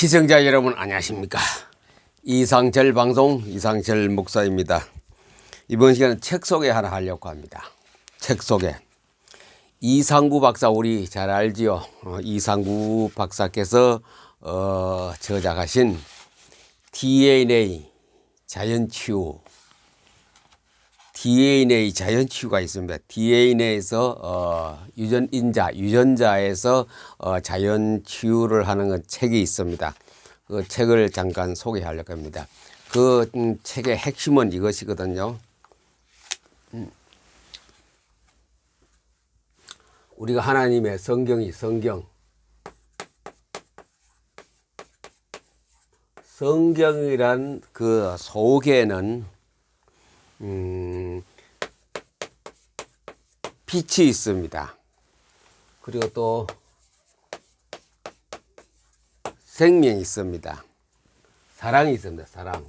시청자 여러분 안녕하십니까? 이상철 방송 이상철 목사입니다. 이번 시간은 책 소개 하나 하려고 합니다. 책 소개. 이상구 박사 우리 잘 알지요? 어, 이상구 박사께서 어, 저작하신 DNA 자연치유 DNA 자연치유가 있습니다. DNA에서 어, 유전 인자, 유전자에서 어, 자연치유를 하는 건 책이 있습니다. 그 책을 잠깐 소개하려고 합니다. 그 음, 책의 핵심은 이것이거든요. 음. 우리가 하나님의 성경이 성경. 성경이란 그 속에는 음, 빛이 있습니다. 그리고 또 생명이 있습니다. 사랑이 있습니다. 사랑.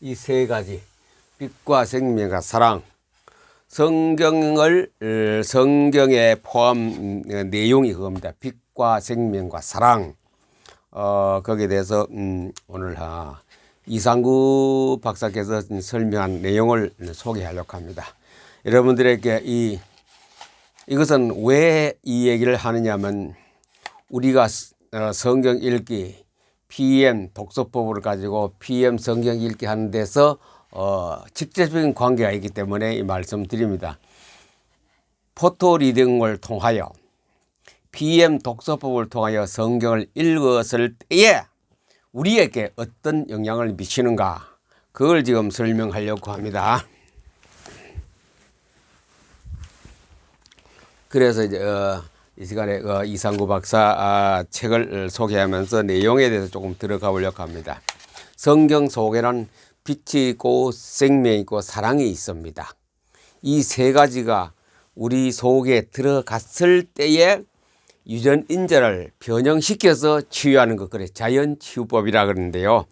이 세 가지 빛과 생명과 사랑. 성경을 어, 성경에 포함 어, 내용이 그겁니다. 빛과 생명과 사랑. 어 거기에 대해서 음, 오늘 하 이상구 박사께서 설명한 내용을 소개하려고 합니다. 여러분들에게 이 이것은 왜 이 얘기를 하느냐면 우리가 어, 성경 읽기 PM 독서법을 가지고 PM 성경 읽기 하는 데서 어, 직접적인 관계가 있기 때문에 이 말씀 드립니다. 포토 리딩을 통하여 PM 독서법을 통하여 성경을 읽었을 때에 우리에게 어떤 영향을 미치는가 그걸 지금 설명하려고 합니다. 그래서 이제 어, 이 시간에 어, 이상구 박사 아, 책을 소개하면서 내용에 대해서 조금 들어가 보려고 합니다. 성경 속에는 빛이 있고 생명이 있고 사랑이 있습니다. 이 세 가지가 우리 속에 들어갔을 때에 유전 인자를 변형시켜서 치유하는 것 그래 자연 치유법이라 그러는데요.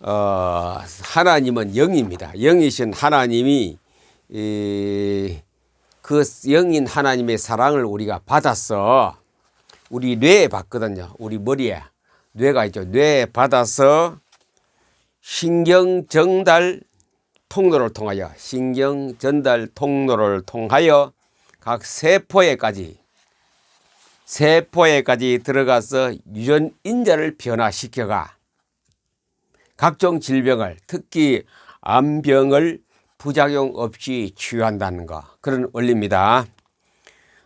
어, 하나님은 영입니다. 영이신 하나님이 이, 그 영인 하나님의 사랑을 우리가 받았어. 우리 뇌에 받거든요. 우리 머리에 뇌가 있죠. 뇌에 받아서 신경 전달 통로를 통하여 신경 전달 통로를 통하여 각 세포에까지 세포에까지 들어가서 유전 인자를 변화시켜가 각종 질병을 특히 암병을 부작용 없이 치유한다는 거 그런 원리입니다.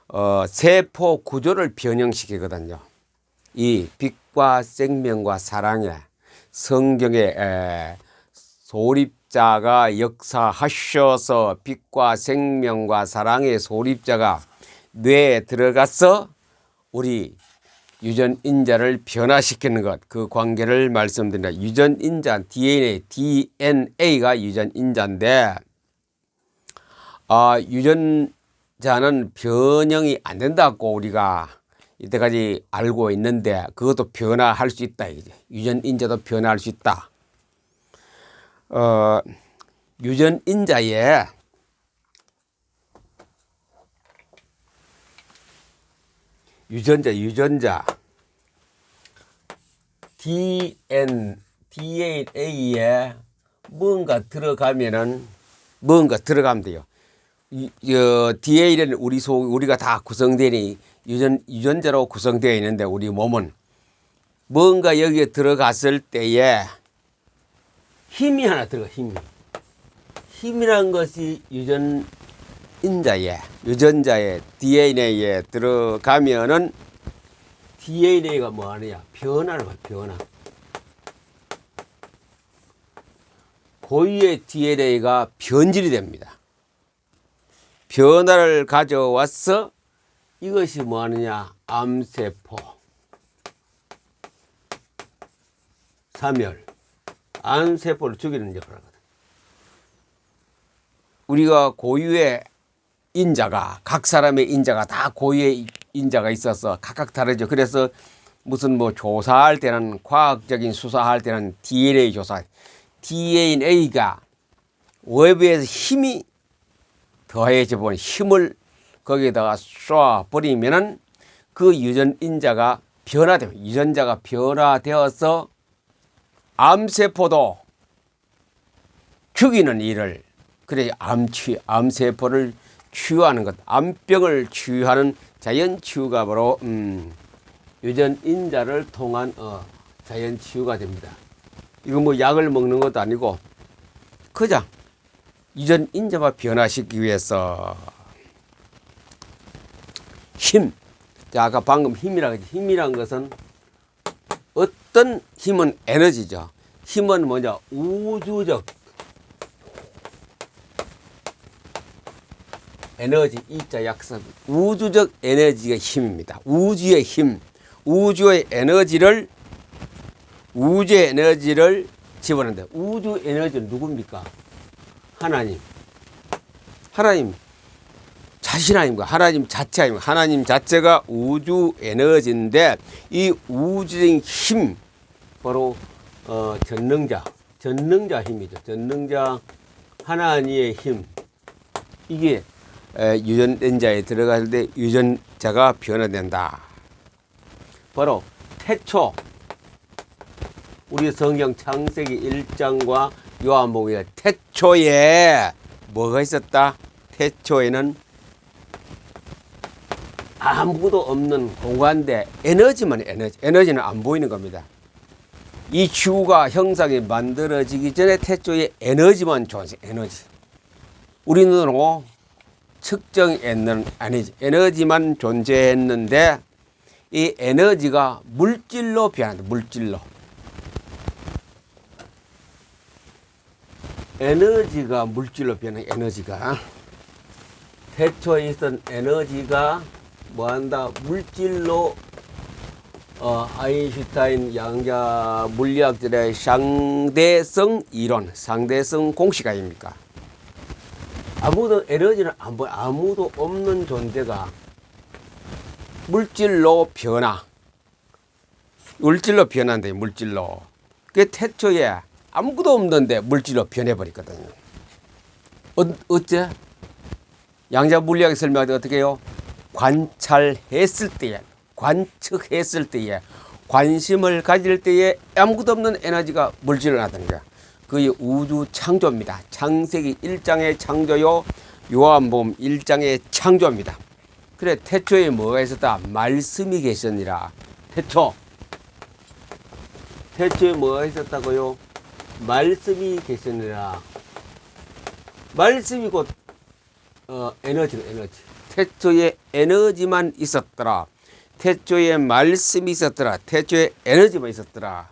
어, 세포 구조를 변형시키거든요. 이 빛과 생명과 사랑의 성경의 에, 소립자가 역사하셔서 빛과 생명과 사랑의 소립자가 뇌에 들어가서 우리 유전 인자를 변화시키는 것, 그 관계를 말씀드립니다. 유전 인자 DNA, DNA가 유전 인자인데, 아, 유전자는 변형이 안 된다고 우리가 이때까지 알고 있는데, 그것도 변화할 수 있다. 이제 유전 인자도 변화할 수 있다. 어, 유전 인자에 유전자, 유전자. DN, DNA에 뭔가 들어가면은 뭔가 들어가면 돼요. 이, 어, DNA는 우리 속, 우리가 다 구성되니 유전, 유전자로 구성되어 있는데 우리 몸은 뭔가 여기에 들어갔을 때에 힘이 하나 들어가, 힘이. 힘이란 것이 유전 인자에 유전자에 DNA에 들어가면은 DNA가 뭐 하느냐? 변화를 봐 변화. 고유의 DNA가 변질이 됩니다. 변화를 가져와서 이것이 뭐 하느냐? 암세포. 사멸. 암세포를 죽이는 역할을 하거든. 우리가 고유의 인자가 각 사람의 인자가 다 고유의 인자가 있어서 각각 다르죠. 그래서 무슨 뭐 조사할 때는 과학적인 수사할 때는 DNA 조사, DNA가 외부에서 힘이 더해져 본 힘을 거기에다가 쏴 버리면은 그 유전 인자가 변화되면 유전자가 변화되어서 암세포도 죽이는 일을 그래 암치 암세포를 치유하는 것 암병을 치유하는 자연 치유가 바로 음, 유전 인자를 통한 어, 자연 치유가 됩니다. 이거 뭐 약을 먹는 것도 아니고 그냥 유전 인자만 변화시키기 위해서 힘. 자, 아까 방금 힘이라고 했지. 힘이란 것은 어떤 힘은 에너지죠. 힘은 뭐냐? 우주적 에너지 이자 약선 우주적 에너지가 힘입니다. 우주의 힘, 우주의 에너지를 우주의 에너지를 집어넣는데 우주 에너지는 누굽니까? 하나님. 하나님 자신 아닙니까? 하나님 자체 아닙니까? 하나님 자체가 우주 에너지인데 이 우주적인 힘 바로 어, 전능자, 전능자 힘이죠. 전능자 하나님의 힘 이게 에, 유전자에 들어갈 때 유전자가 변화된다. 바로 태초 우리 성경 창세기 1장과 요한복음에 태초에 뭐가 있었다? 태초에는 아무도 없는 공간대 에너지만 에너지 에너지는 안 보이는 겁니다. 이 지구가 형상이 만들어지기 전에 태초에 에너지만 존재 에너지 우리 눈으로 측정에는 아니지 에너지만 존재했는데 이 에너지가 물질로 변한다 물질로 에너지가 물질로 변한 에너지가 태초에 있던 에너지가 뭐한다 물질로 어, 아인슈타인 양자 물리학들의 상대성 이론, 상대성 공식 아닙니까? 아무도 에너지는 안 보여 아무도 없는 존재가 물질로 변화, 물질로 변한다 물질로. 그 태초에 아무것도 없는데 물질로 변해버리거든요. 어, 어째? 양자 물리학에 설명할 때 어떻게 해요? 관찰했을 때에, 관측했을 때에, 관심을 가질 때에 아무것도 없는 에너지가 물질을 나타는 거야. 그게 우주 창조입니다. 창세기 1장의 창조요, 요한복음 1장의 창조입니다. 그래, 태초에 뭐가 있었다? 말씀이 계셨니라. 태초. 태초에 뭐가 있었다고요? 말씀이 계셨느라 말씀이 곧 어, 에너지는 에너지 태초에 에너지만 있었더라 태초에 말씀이 있었더라 태초에 에너지만 있었더라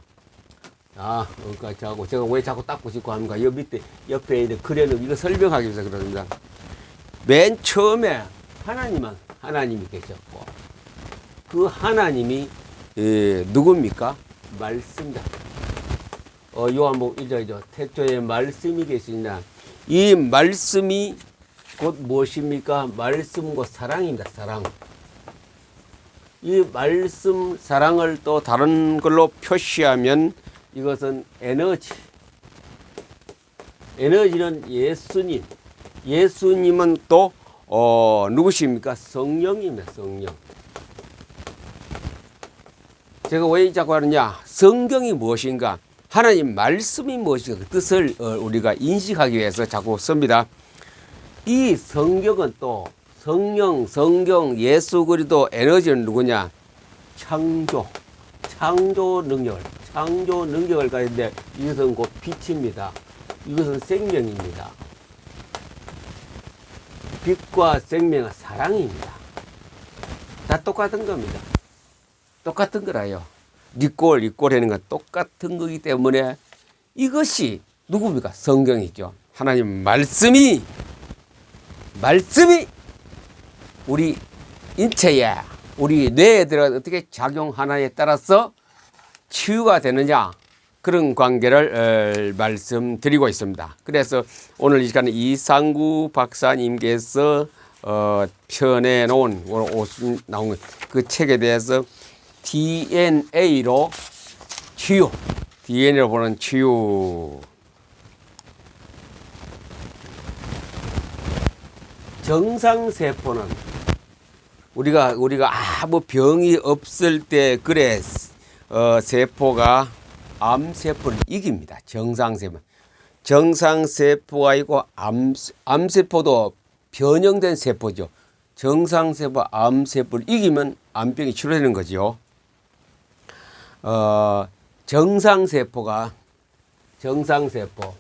아 그러니까 자고 제가 왜 자꾸 닦고 싶고 합니까 여 밑에 옆에 있는 글에는 이거 설명하기 위해서 그럽니다 맨 처음에 하나님은 하나님이 계셨고 그 하나님이 예, 누굽니까 말씀이다 어, 요한복 1장이죠. 태초에 말씀이 계시냐. 이 말씀이 곧 무엇입니까? 말씀 곧 사랑입니다. 사랑. 이 말씀 사랑을 또 다른 걸로 표시하면 이것은 에너지. 에너지는 예수님. 예수님은 또 어, 누구십니까? 성령입니다. 성령. 제가 왜 자꾸 하느냐? 성경이 무엇인가? 하나님 말씀이 무엇인가 그 뜻을 어, 우리가 인식하기 위해서 자꾸 씁니다. 이 성경은 또 성령, 성경, 예수 그리도 에너지는 누구냐? 창조, 창조 능력을, 창조 능력을 가진데 이것은 곧 빛입니다. 이것은 생명입니다. 빛과 생명은 사랑입니다. 다 똑같은 겁니다. 똑같은 거라요. 리꼴, 리꼴이라는 건 똑같은 거기 때문에 이것이 누굽니까? 성경이죠. 하나님 말씀이, 말씀이 우리 인체에, 우리 뇌에 들어 어떻게 작용하나에 따라서 치유가 되느냐. 그런 관계를 어, 말씀드리고 있습니다. 그래서 오늘 이 시간에 이상구 박사님께서 어, 펴내 놓은 옷 나온 그 책에 대해서 DNA로 치유. DNA로 보는 치유. 정상세포는 우리가 우리가 아무 병이 없을 때 그래 어, 세포가 암 세포를 이깁니다. 정상 세포. 정상 세포가 있고 암, 암 세포도 변형된 세포죠. 정상 세포, 암 세포를 이기면 암병이 치료되는 거죠. 어, 정상 세포가 정상 세포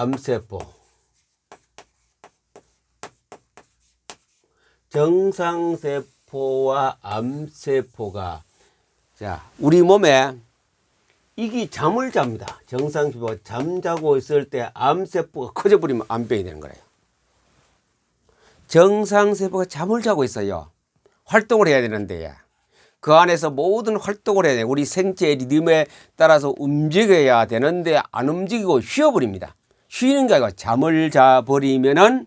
암세포 정상세포와 암세포가 자 우리 몸에 이기 잠을 잡니다. 정상세포가 잠자고 있을 때 암세포가 커져버리면 암병이 되는 거예요. 정상세포가 잠을 자고 있어요. 활동을 해야 되는데 그 안에서 모든 활동을 해야 돼. 우리 생체 리듬에 따라서 움직여야 되는데 안 움직이고 쉬어버립니다. 쉬는 게 아니고 잠을 자버리면은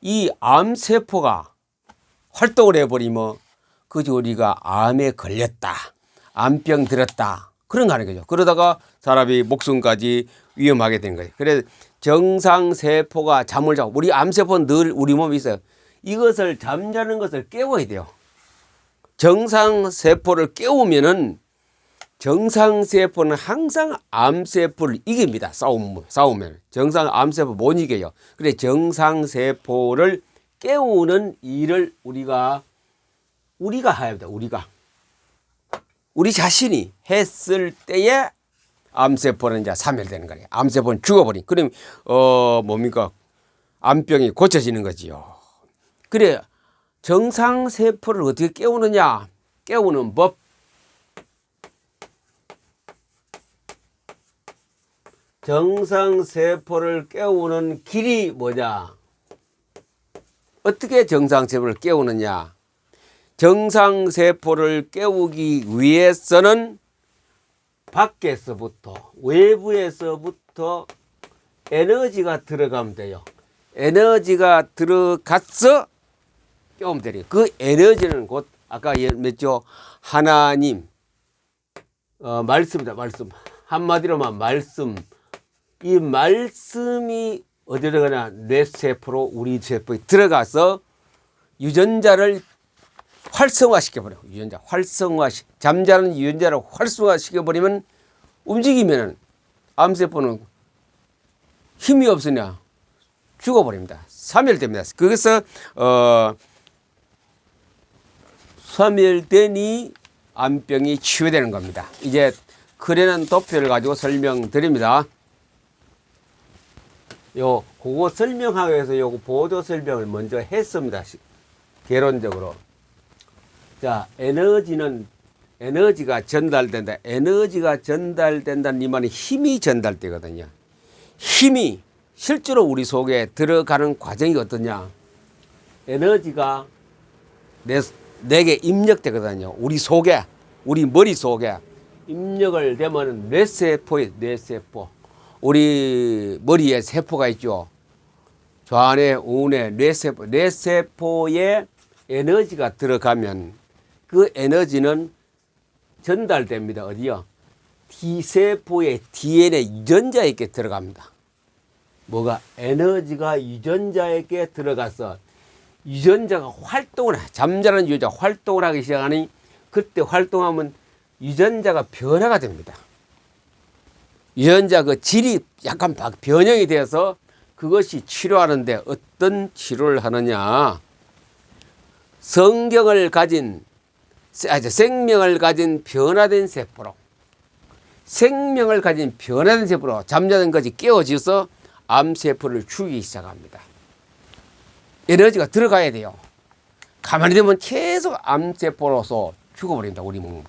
이 암세포가 활동을 해버리면 그저 우리가 암에 걸렸다. 암병 들었다. 그런 거 하는 거죠. 그러다가 사람이 목숨까지 위험하게 되는 거예요. 그래서 정상세포가 잠을 자고 우리 암세포는 늘 우리 몸에 있어요. 이것을 잠자는 것을 깨워야 돼요. 정상세포를 깨우면은 정상세포는 항상 암세포를 이깁니다. 싸움, 싸우면. 정상 암세포 못 이겨요. 그래, 정상세포를 깨우는 일을 우리가, 우리가 해야 합니다. 우리가. 우리 자신이 했을 때에 암세포는 이제 사멸되는 거예요. 암세포는 죽어버린. 그럼, 어, 뭡니까? 암병이 고쳐지는 거지요. 그래, 정상세포를 어떻게 깨우느냐? 깨우는 법. 정상세포를 깨우는 길이 뭐냐? 어떻게 정상세포를 깨우느냐? 정상세포를 깨우기 위해서는 밖에서부터, 외부에서부터 에너지가 들어가면 돼요. 에너지가 들어갔어 깨우면 돼요. 그 에너지는 곧 아까 맺죠 하나님 어, 말씀이다 말씀 한마디로만 말씀 이 말씀이 어디로 가냐 뇌 세포로 우리 세포에 들어가서 유전자를 활성화시켜 버려 유전자 활성화 잠자는 유전자를 활성화시켜 버리면 움직이면은 암세포는 힘이 없으냐 죽어버립니다. 사멸됩니다. 그래서 어 사멸되니 암병이 치유되는 겁니다. 이제 그래는 도표를 가지고 설명드립니다. 요 그거 설명하기 위해서 요 보조 설명을 먼저 했습니다. 개론적으로. 자, 에너지는 에너지가 전달된다. 에너지가 전달된다는 이 말은 힘이 전달되거든요. 힘이 실제로 우리 속에 들어가는 과정이 어떠냐? 에너지가 내, 내게 입력되거든요. 우리 속에, 우리 머리 속에 입력을 되면 뇌세포에 뇌세포. 우리 머리에 세포가 있죠. 좌뇌, 우뇌, 뇌세포, 뇌세포에 에너지가 들어가면 그 에너지는 전달됩니다. 어디요? T세포의 DNA 유전자에게 들어갑니다. 뭐가 에너지가 유전자에게 들어가서 유전자가 활동을 잠자는 유전자 활동을 하기 시작하니 그때 활동하면 유전자가 변화가 됩니다. 유전자 그 질이 약간 변형이 되어서 그것이 치료하는데 어떤 치료를 하느냐. 성경을 가진, 아, 생명을 가진 변화된 세포로, 생명을 가진 변화된 세포로 잠자는 것이 깨어져서 암세포를 죽이기 시작합니다. 에너지가 들어가야 돼요. 가만히 되면 계속 암세포로서 죽어버린다, 우리 몸.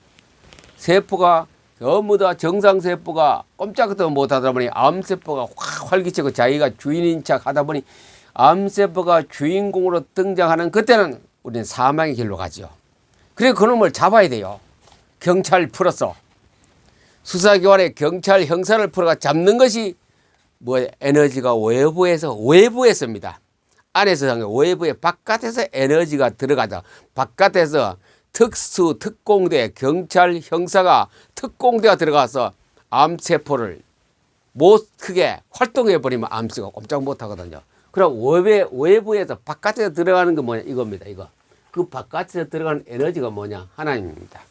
세포가 전부 다 정상세포가 꼼짝도 못하다 보니 암세포가 확 활기차고 자기가 주인인 척 하다 보니 암세포가 주인공으로 등장하는 그때는 우리는 사망의 길로 가죠. 그래 그놈을 잡아야 돼요. 경찰 풀어서 수사기관에 경찰 형사를 풀어가 잡는 것이 뭐 에너지가 외부에서 외부에서입니다. 안에서 외부에 바깥에서 에너지가 들어가자 바깥에서 특수 특공대 경찰 형사가 특공대가 들어가서 암세포를 못 크게 활동해 버리면 암수가 꼼짝 못 하거든요. 그럼 외부, 외부에서 바깥에 들어가는 거 뭐냐 이겁니다. 이거 그 바깥에 들어가는 에너지가 뭐냐 하나님입니다.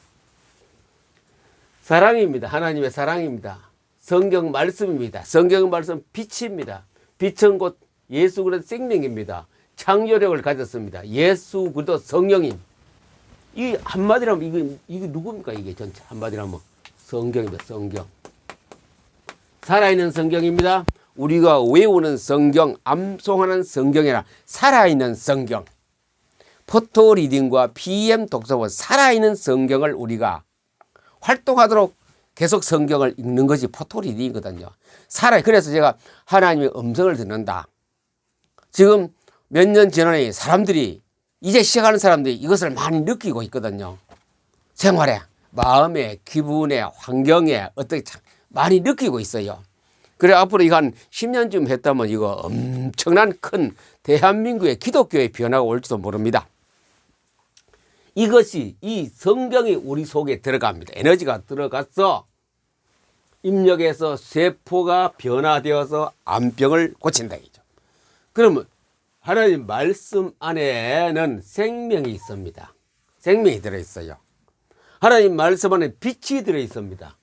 사랑입니다. 하나님의 사랑입니다. 성경 말씀입니다. 성경 말씀 빛입니다. 빛은 곧 예수 그리스도 생명입니다. 창조력을 가졌습니다. 예수 그리스도 성령님. 이 한마디로 하면 이거 이게 누굽니까 이게 전체 한마디로 하면 성경입니다. 성경. 살아있는 성경입니다. 우리가 외우는 성경, 암송하는 성경이라 살아있는 성경. 포토 리딩과 PM 독서본 살아있는 성경을 우리가 활동하도록 계속 성경을 읽는 것이 포토 리딩이거든요. 살아 그래서 제가 하나님의 음성을 듣는다. 지금 몇 년 전에 사람들이 이제 시작하는 사람들이 이것을 많이 느끼고 있거든요. 생활에, 마음에, 기분에, 환경에 어떻게 참 많이 느끼고 있어요. 그래 앞으로 이거 한 10년쯤 했다면 이거 엄청난 큰 대한민국의 기독교의 변화가 올지도 모릅니다. 이것이 이 성경이 우리 속에 들어갑니다. 에너지가 들어가서 입력해서 세포가 변화되어서 암병을 고친다. 그러면 하나님 말씀 안에는 생명이 있습니다. 생명이 들어 있어요. 하나님 말씀 안에 빛이 들어 있습니다.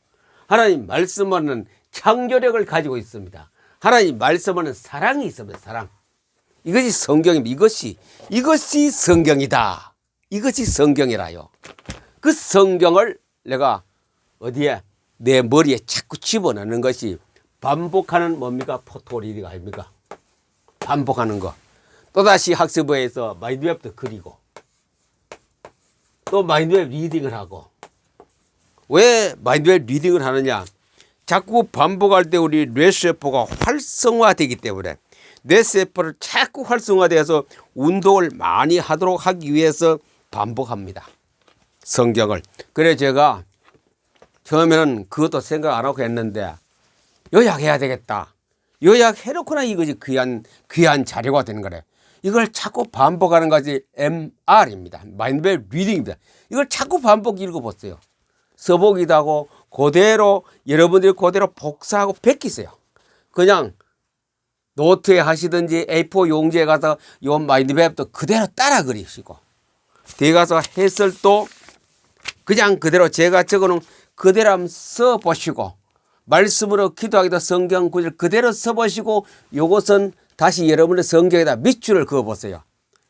하나님 말씀 안에는 창조력을 가지고 있습니다. 하나님 말씀 안에는 사랑이 있습니다. 사랑. 이것이 성경입니다. 이것이 이것이 성경이다. 이것이 성경이라요. 그 성경을 내가 어디에 내 머리에 자꾸 집어넣는 것이 반복하는 뭡니까 포토리딩 아닙니까? 반복하는 거. 또다시 학습부에서 마인드맵도 그리고 또 마인드맵 리딩을 하고 왜 마인드맵 리딩을 하느냐? 자꾸 반복할 때 우리 뇌세포가 활성화되기 때문에 뇌세포를 자꾸 활성화되어서 운동을 많이 하도록 하기 위해서 반복합니다. 성경을. 그래 제가 처음에는 그것도 생각 안 하고 했는데 요약해야 되겠다. 요약해놓고나 이것이 귀한 귀한 자료가 되는 거래. 이걸 자꾸 반복하는 것이 MR입니다. 마인드맵 리딩입니다. 이걸 자꾸 반복 읽어보세요. 써보기도 하고 그대로 여러분들이 그대로 복사하고 베끼세요. 그냥 노트에 하시든지 A4 용지에 가서 요 마인드맵도 그대로 따라 그리시고 뒤에 가서 해설도 그냥 그대로 제가 적어놓은 그대로 한번 써보시고 말씀으로 기도하기도 성경 구절 그대로 써보시고 요것은 다시 여러분의 성경에다 밑줄을 그어보세요.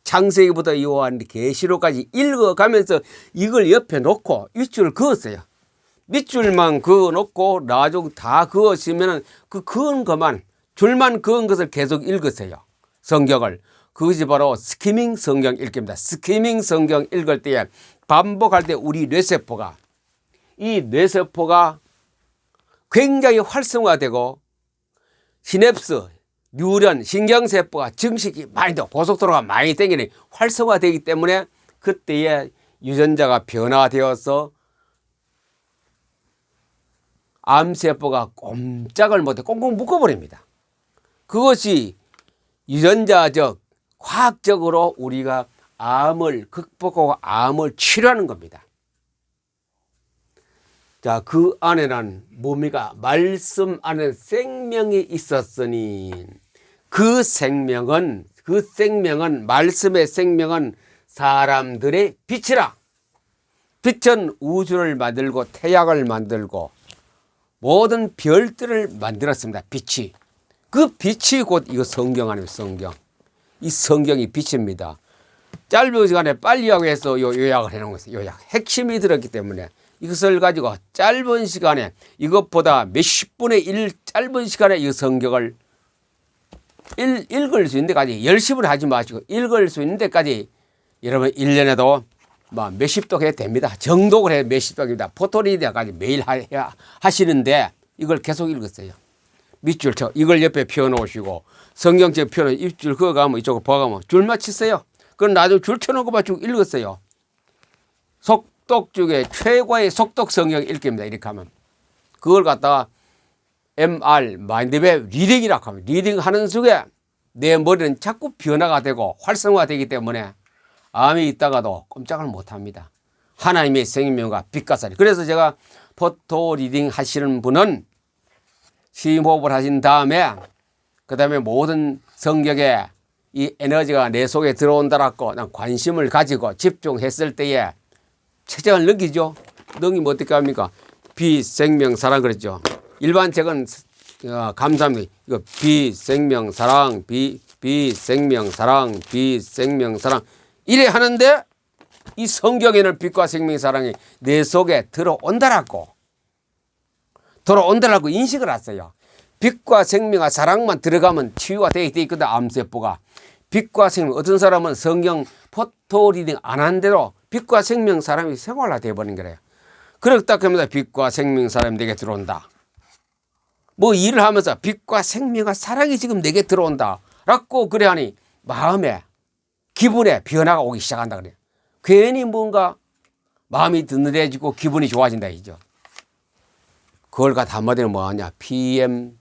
창세기부터 요한 계시록까지 읽어가면서 이걸 옆에 놓고 밑줄을 그었어요. 밑줄만 그어놓고 나중 다 그으시면은 그 그은 것만 줄만 그은 것을 계속 읽으세요. 성경을. 그것이 바로 스키밍 성경 읽기입니다. 스키밍 성경 읽을 때에 반복할 때 우리 뇌세포가 이 뇌세포가 굉장히 활성화되고 시냅스, 뉴런, 신경세포가 증식이 많이 되고 고속도로가 많이 땡기니 활성화되기 때문에 그때에 유전자가 변화되어서 암세포가 꼼짝을 못해 꽁꽁 묶어버립니다. 그것이 유전자적, 과학적으로 우리가 암을 극복하고 암을 치료하는 겁니다. 자, 그 안에는 뭡니까? 말씀 안에 생명이 있었으니 그 생명은, 그 생명은, 말씀의 생명은 사람들의 빛이라. 빛은 우주를 만들고 태양을 만들고 모든 별들을 만들었습니다. 빛이. 그 빛이 곧 이거 성경 아닙니까? 성경. 이 성경이 빛입니다. 짧은 시간에 빨리 하고 해서 요 요약을 해 놓은 것이 요약. 핵심이 들었기 때문에 이것을 가지고 짧은 시간에 이것보다 몇십 분의 일 짧은 시간에 이 성경을 읽, 읽을 수 있는 데까지 열심을 하지 마시고 읽을 수 있는 데까지 여러분 일년에도 뭐 몇십 독 해도 됩니다. 정독을 해 몇십 독입니다. 포토리디아까지 매일 하, 하시는데 이걸 계속 읽었어요. 밑줄 쳐 이걸 옆에 펴놓으시고 성경책 펴놓 입줄 그어가면 이쪽으로 보가면 줄 맞추세요. 그럼 나도 줄 쳐놓고 쭉 읽었어요. 속 독 중에 최고의 속독 성경 읽기입니다. 이렇게 하면 그걸 갖다가 MR 마인드맵 리딩이라고 하면 리딩 하는 속에 내 머리는 자꾸 변화가 되고 활성화되기 때문에 암이 있다가도 꼼짝을 못 합니다. 하나님의 생명과 빛과 살이. 그래서 제가 포토 리딩 하시는 분은 심호흡을 하신 다음에 그 다음에 모든 성격에 이 에너지가 내 속에 들어온다라고 난 관심을 가지고 집중했을 때에 체장을 느끼죠. 느끼면 어떻게 합니까? 비생명 사랑 그랬죠. 일반 책은 어, 감사합니다. 이거 비생명 사랑 비 비생명 사랑 비생명 사랑 이래 하는데 이 성경에는 빛과 생명 사랑이 내 속에 들어온다라고 들어온다라고 인식을 했어요. 빛과 생명과 사랑만 들어가면 치유가 되어 있거든 암세포가 빛과 생명 어떤 사람은 성경 포토 리딩 안 한 대로 빛과 생명 사람이 생활화 되어 버린 거래요. 그렇다 그러면 빛과 생명 사람이 내게 들어온다. 뭐 일을 하면서 빛과 생명과 사랑이 지금 내게 들어온다. 라고 그래 하니 마음에 기분에 변화가 오기 시작한다 그래요. 괜히 뭔가 마음이 든든해지고 기분이 좋아진다 이죠. 그걸 갖다 한마디로 뭐하냐. PM,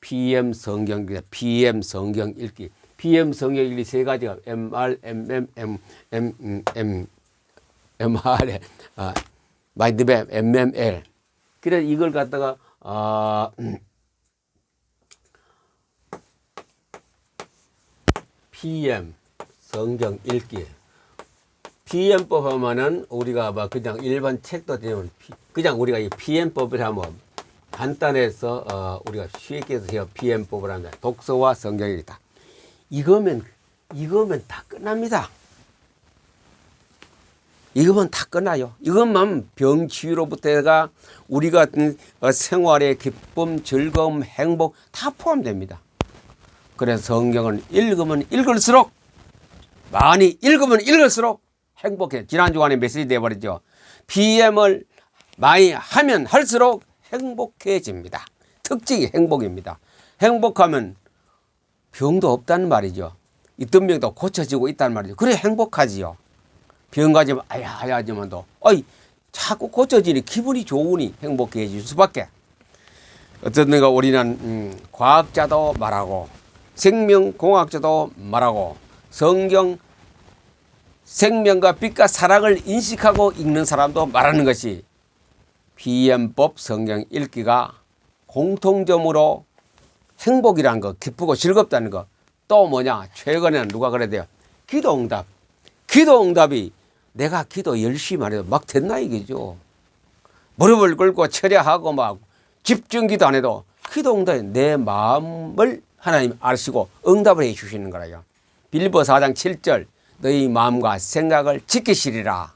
PM 성경, PM 성경 읽기. PM 성경 읽기 세 가지가 MR, MM, M, M, M, M, MR에, 아, 마인드맵, MML. 그래 이걸 갖다가, 아, PM 성경 읽기. PM법 하면은 우리가 막 그냥 일반 책도 되면 그냥 우리가 이 PM법을 하면 간단해서 어 우리가 쉽게 해서 PM법을 한다. 독서와 성경이다. 이거면 이거면 다 끝납니다. 이거면 다 끝나요. 이것만 병 치유로부터가 우리가 어, 생활의 기쁨, 즐거움, 행복 다 포함됩니다. 그래서 성경은 읽으면 읽을수록 많이 읽으면 읽을수록 행복해. 지난 주간에 메시지 내버리죠. PM을 많이 하면 할수록 행복해집니다. 특징이 행복입니다. 행복하면 병도 없다는 말이죠. 있던 병도 고쳐지고 있다는 말이죠. 그래 행복하지요. 병 가지면 아야 하지만도 어이 자꾸 고쳐지니 기분이 좋으니 행복해질 수밖에. 어떤 데가 우리는 음, 과학자도 말하고 생명공학자도 말하고 성경 생명과 빛과 사랑을 인식하고 읽는 사람도 말하는 것이 비엠법 성경 읽기가 공통점으로 행복이라는 거, 기쁘고 즐겁다는 거. 또 뭐냐? 최근에는 누가 그래대요? 기도 응답. 기도 응답이 내가 기도 열심히 안 해도 막 됐나 이거죠. 무릎을 꿇고 철야하고 막 집중 기도 안 해도 기도 응답이 내 마음을 하나님 아시고 응답을 해 주시는 거라요. 빌보 4장 7절 너희 마음과 생각을 지키시리라.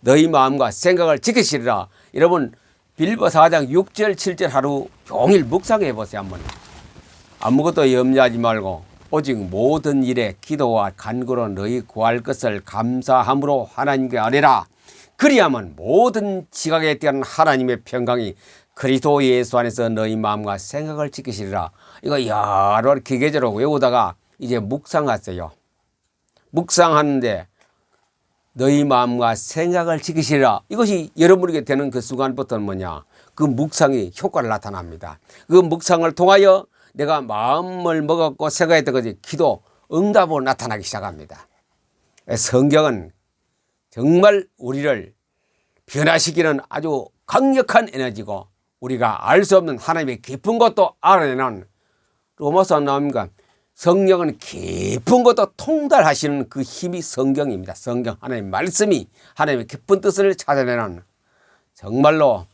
너희 마음과 생각을 지키시리라. 여러분 빌보 4장 6절 7절 하루 종일 묵상해 보세요 한번. 아무것도 염려하지 말고 오직 모든 일에 기도와 간구로 너희 구할 것을 감사함으로 하나님께 아뢰라. 그리하면 모든 지각에 대한 하나님의 평강이 그리스도 예수 안에서 너희 마음과 생각을 지키시리라. 이거 여러 기계적으로 외우다가 이제 묵상하세요. 묵상하는데 너희 마음과 생각을 지키시라. 이것이 여러분에게 되는 그 순간부터는 뭐냐? 그 묵상이 효과를 나타납니다. 그 묵상을 통하여 내가 마음을 먹었고 생각했던 것이 기도, 응답으로 나타나기 시작합니다. 성경은 정말 우리를 변화시키는 아주 강력한 에너지고 우리가 알 수 없는 하나님의 깊은 것도 알아내는 로마서 나옵니까? 성령은 깊은 것도 통달하시는 그 힘이 성경입니다. 성경 하나님 말씀이 하나님의 깊은 뜻을 찾아내는 정말로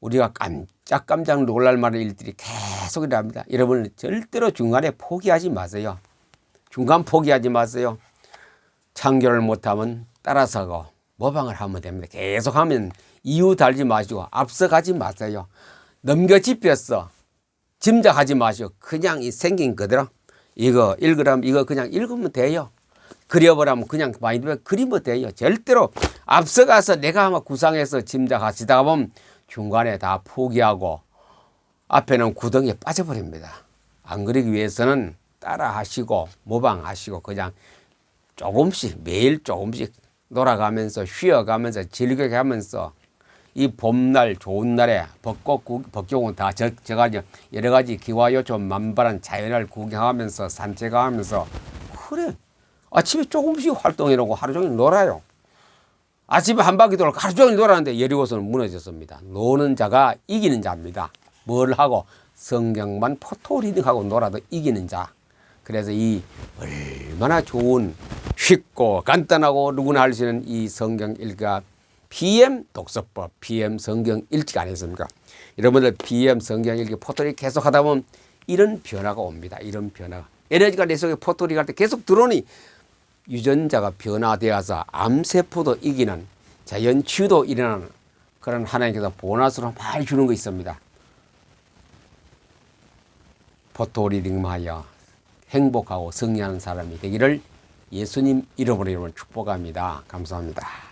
우리가 깜 짝깜짝 놀랄 만한 일들이 계속 일어납니다. 여러분 절대로 중간에 포기하지 마세요. 중간 포기하지 마세요. 창조를 못하면 따라서고 모방을 하면 됩니다. 계속 하면 이유 달지 마시고 앞서가지 마세요. 넘겨짚혔어. 짐작하지 마시고 그냥 이 생긴 그대로 이거 읽으라면 이거 그냥 읽으면 돼요. 그려보라면 그냥 마인드에 그리면 돼요. 절대로 앞서가서 내가 아마 구상해서 짐작하시다가 보면 중간에 다 포기하고 앞에는 구덩이에 빠져버립니다. 안 그러기 위해서는 따라 하시고 모방하시고 그냥 조금씩 매일 조금씩 놀아가면서 쉬어가면서 즐겨가면서 이 봄날 좋은 날에 벚꽃 구, 벚경은 다 저, 저가지 여러 가지 기와요좀 만발한 자연을 구경하면서 산책하면서 그래 아침에 조금씩 활동해놓고 하루 종일 놀아요. 아침에 한 바퀴 돌고 하루 종일 놀았는데 여리고선은 무너졌습니다. 노는 자가 이기는 자입니다. 뭘 하고 성경만 포토 리딩하고 놀아도 이기는 자. 그래서 이 얼마나 좋은 쉽고 간단하고 누구나 할 수 있는 이 성경 읽기가 PM 독서법, PM 성경 읽기 아니겠습니까? 여러분들 PM 성경 읽기 포토리 계속 하다 보면 이런 변화가 옵니다. 이런 변화가. 에너지가 내 속에 포토리 갈 때 계속 들어오니 유전자가 변화되어서 암세포도 이기는 자 연 치유도 일어나는 그런 하나님께서 보너스로 많이 주는 거 있습니다. 포토리딩하여 행복하고 승리하는 사람이 되기를 예수님 이름으로 축복합니다. 감사합니다.